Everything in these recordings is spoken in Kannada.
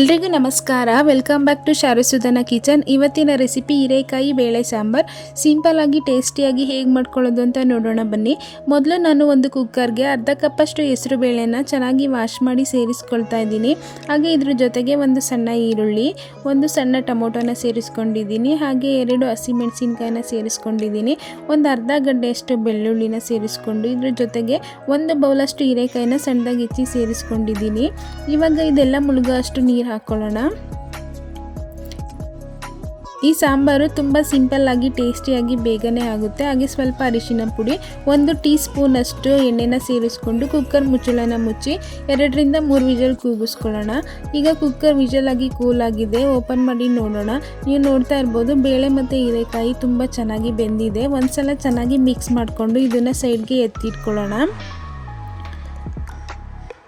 ಎಲ್ರಿಗೂ ನಮಸ್ಕಾರ. Welcome back to Sharasudhana kitchen ಇವತ್ತಿನ ರೆಸಿಪಿ ಹೀರೆಕಾಯಿ ಬೇಳೆ ಸಾಂಬಾರ್. ಸಿಂಪಲ್ ಆಗಿ ಟೇಸ್ಟಿಯಾಗಿ ಹೇಗೆ ಮಾಡ್ಕೊಳ್ಳೋದು ಅಂತ ನೋಡೋಣ ಬನ್ನಿ. ಮೊದಲು ನಾನು ಒಂದು ಕುಕ್ಕರ್ಗೆ ಅರ್ಧ ಕಪ್ಪಷ್ಟು ಹೆಸರು ಬೇಳೆನ ಚೆನ್ನಾಗಿ ವಾಶ್ ಮಾಡಿ ಸೇರಿಸ್ಕೊಳ್ತಾ ಇದ್ದೀನಿ. ಹಾಗೆ ಇದ್ರ ಜೊತೆಗೆ ಒಂದು ಸಣ್ಣ ಈರುಳ್ಳಿ, ಒಂದು ಸಣ್ಣ ಟೊಮೊಟೊನ ಸೇರಿಸ್ಕೊಂಡಿದ್ದೀನಿ. ಹಾಗೆ ಎರಡು ಹಸಿಮೆಣಸಿನ್ಕಾಯಿನ ಸೇರಿಸ್ಕೊಂಡಿದ್ದೀನಿ. ಒಂದು ಅರ್ಧ ಗಡ್ಡೆಯಷ್ಟು ಬೆಳ್ಳುಳ್ಳಿನ ಸೇರಿಸ್ಕೊಂಡು ಇದ್ರ ಜೊತೆಗೆ ಒಂದು ಬೌಲಷ್ಟು ಹೀರೆಕಾಯಿನ ಸಣ್ಣದಾಗಿ ಹೆಚ್ಚಿ ಸೇರಿಸ್ಕೊಂಡಿದ್ದೀನಿ. ಇವಾಗ ಇದೆಲ್ಲ ಮುಳುಗೋ ಅಷ್ಟು ನೀರು ಹಾಕ್ಕೊಳ್ಳೋಣ ಈ ಸಾಂಬಾರು ತುಂಬ ಸಿಂಪಲ್ಲಾಗಿ ಟೇಸ್ಟಿಯಾಗಿ ಬೇಗನೆ ಆಗುತ್ತೆ. ಹಾಗೆ ಸ್ವಲ್ಪ ಅರಿಶಿನ ಪುಡಿ, ಒಂದು ಟೀ ಸ್ಪೂನಷ್ಟು ಎಣ್ಣೆನ ಸೇರಿಸ್ಕೊಂಡು ಕುಕ್ಕರ್ ಮುಚ್ಚಳನ ಮುಚ್ಚಿ ಎರಡರಿಂದ ಮೂರು ವಿಜಲ್ ಕೂಗಿಸ್ಕೊಳ್ಳೋಣ. ಈಗ ಕುಕ್ಕರ್ ಕೂಲ್ ಆಗಿದೆ. ಓಪನ್ ಮಾಡಿ ನೋಡೋಣ. ನೀವು ನೋಡ್ತಾ ಇರ್ಬೋದು ಬೇಳೆ ಮತ್ತು ಹೀರೆಕಾಯಿ ತುಂಬ ಚೆನ್ನಾಗಿ ಬೆಂದಿದೆ. ಒಂದ್ಸಲ ಚೆನ್ನಾಗಿ ಮಿಕ್ಸ್ ಮಾಡಿಕೊಂಡು ಇದನ್ನು ಸೈಡ್ಗೆ ಎತ್ತಿಟ್ಕೊಳ್ಳೋಣ.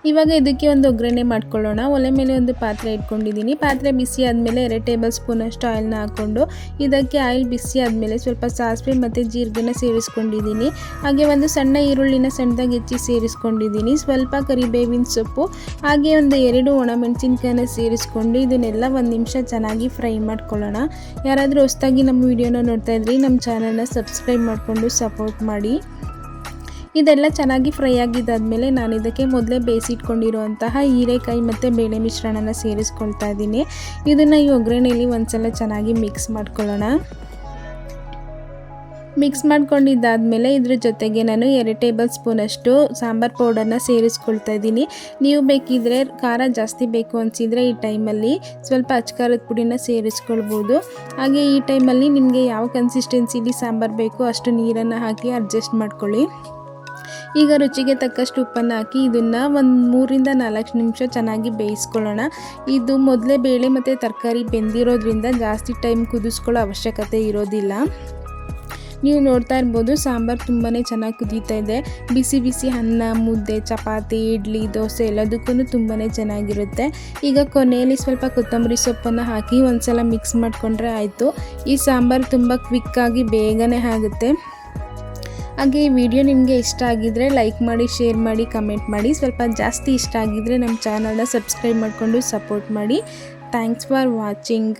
ಇವಾಗ ಇದಕ್ಕೆ ಒಂದು ಒಗ್ಗರಣೆ ಮಾಡ್ಕೊಳ್ಳೋಣ. ಒಲೆ ಮೇಲೆ ಒಂದು ಪಾತ್ರೆ ಇಟ್ಕೊಂಡಿದ್ದೀನಿ. ಪಾತ್ರೆ ಬಿಸಿ ಆದಮೇಲೆ ಎರಡು ಟೇಬಲ್ ಸ್ಪೂನಷ್ಟು ಆಯಿಲ್ನ ಹಾಕ್ಕೊಂಡು ಇದಕ್ಕೆ ಆಯಿಲ್ ಬಿಸಿ ಆದಮೇಲೆ ಸ್ವಲ್ಪ ಸಾಸಿವೆ ಮತ್ತು ಜೀರಿಗೆನ ಸೇರಿಸ್ಕೊಂಡಿದ್ದೀನಿ. ಹಾಗೆ ಒಂದು ಸಣ್ಣ ಈರುಳ್ಳಿನ ಸಣ್ಣದಾಗಿ ಹೆಚ್ಚಿ ಸೇರಿಸ್ಕೊಂಡಿದ್ದೀನಿ. ಸ್ವಲ್ಪ ಕರಿಬೇವಿನ ಸೊಪ್ಪು, ಹಾಗೆ ಒಂದು ಎರಡು ಒಣಮೆಣಸಿನ್ಕಾಯನ್ನ ಸೇರಿಸ್ಕೊಂಡು ಇದನ್ನೆಲ್ಲ ಒಂದು ನಿಮಿಷ ಚೆನ್ನಾಗಿ ಫ್ರೈ ಮಾಡ್ಕೊಳ್ಳೋಣ. ಯಾರಾದರೂ ಹೊಸದಾಗಿ ನಮ್ಮ ವಿಡಿಯೋನ ನೋಡ್ತಾ ಇದ್ರಿ, ನಮ್ಮ ಚಾನಲ್ನ ಸಬ್ಸ್ಕ್ರೈಬ್ ಮಾಡಿಕೊಂಡು ಸಪೋರ್ಟ್ ಮಾಡಿ. ಇದೆಲ್ಲ ಚೆನ್ನಾಗಿ ಫ್ರೈ ಆಗಿದ್ದಾದಮೇಲೆ ನಾನು ಇದಕ್ಕೆ ಮೊದಲೇ ಬೇಯಿಸಿಟ್ಕೊಂಡಿರುವಂತಹ ಹೀರೆಕಾಯಿ ಮತ್ತು ಬೇಳೆ ಮಿಶ್ರಣನ ಸೇರಿಸ್ಕೊಳ್ತಾ ಇದ್ದೀನಿ. ಇದನ್ನು ಈ ಒಗ್ಗರಣೆಯಲ್ಲಿ ಒಂದ್ಸಲ ಚೆನ್ನಾಗಿ ಮಿಕ್ಸ್ ಮಾಡ್ಕೊಳ್ಳೋಣ. ಮಿಕ್ಸ್ ಮಾಡ್ಕೊಂಡಿದ್ದಾದಮೇಲೆ ಇದ್ರ ಜೊತೆಗೆ ನಾನು ಎರಡು ಟೇಬಲ್ ಸ್ಪೂನಷ್ಟು ಸಾಂಬಾರು ಪೌಡರ್ನ ಸೇರಿಸ್ಕೊಳ್ತಾ ಇದ್ದೀನಿ. ನೀವು ಬೇಕಿದ್ರೆ ಖಾರ ಜಾಸ್ತಿ ಬೇಕು ಅನಿಸಿದರೆ ಈ ಟೈಮಲ್ಲಿ ಸ್ವಲ್ಪ ಅಚ್ಕಾರದ ಪುಡಿನ ಸೇರಿಸ್ಕೊಳ್ಬೋದು. ಹಾಗೆ ಈ ಟೈಮಲ್ಲಿ ನಿಮಗೆ ಯಾವ ಕನ್ಸಿಸ್ಟೆನ್ಸಿಲಿ ಸಾಂಬಾರು ಬೇಕು ಅಷ್ಟು ನೀರನ್ನು ಹಾಕಿ ಅಡ್ಜಸ್ಟ್ ಮಾಡ್ಕೊಳ್ಳಿ. ಈಗ ರುಚಿಗೆ ತಕ್ಕಷ್ಟು ಉಪ್ಪನ್ನು ಹಾಕಿ ಇದನ್ನು ಒಂದು ಮೂರಿಂದ ನಾಲ್ಕು ನಿಮಿಷ ಚೆನ್ನಾಗಿ ಬೇಯಿಸ್ಕೊಳ್ಳೋಣ. ಇದು ಮೊದಲೇ ಬೇಳೆ ಮತ್ತು ತರಕಾರಿ ಬೆಂದಿರೋದ್ರಿಂದ ಜಾಸ್ತಿ ಟೈಮ್ ಕುದಿಸ್ಕೊಳ್ಳೋ ಅವಶ್ಯಕತೆ ಇರೋದಿಲ್ಲ. ನೀವು ನೋಡ್ತಾ ಇರ್ಬೋದು ಸಾಂಬಾರು ತುಂಬಾ ಚೆನ್ನಾಗಿ ಕುದೀತಾ ಇದೆ. ಬಿಸಿ ಬಿಸಿ ಅನ್ನ, ಮುದ್ದೆ, ಚಪಾತಿ, ಇಡ್ಲಿ, ದೋಸೆ ಎಲ್ಲದಕ್ಕೂ ತುಂಬಾ ಚೆನ್ನಾಗಿರುತ್ತೆ. ಈಗ ಕೊನೆಯಲ್ಲಿ ಸ್ವಲ್ಪ ಕೊತ್ತಂಬರಿ ಸೊಪ್ಪನ್ನು ಹಾಕಿ ಒಂದ್ಸಲ ಮಿಕ್ಸ್ ಮಾಡಿಕೊಂಡ್ರೆ ಆಯಿತು. ಈ ಸಾಂಬಾರು ತುಂಬ ಕ್ವಿಕ್ಕಾಗಿ ಬೇಗನೆ ಆಗುತ್ತೆ. ಹಾಗೆ ಈ ವಿಡಿಯೋ ನಿಮಗೆ ಇಷ್ಟ ಆಗಿದ್ರೆ ಲೈಕ್ ಮಾಡಿ, ಶೇರ್ ಮಾಡಿ, ಕಮೆಂಟ್ ಮಾಡಿ. ಸ್ವಲ್ಪ ಜಾಸ್ತಿ ಇಷ್ಟ ಆಗಿದ್ದರೆ ನಮ್ಮ ಚಾನಲ್ನ ಸಬ್ಸ್ಕ್ರೈಬ್ ಮಾಡಿಕೊಂಡು ಸಪೋರ್ಟ್ ಮಾಡಿ. Thanks for watching.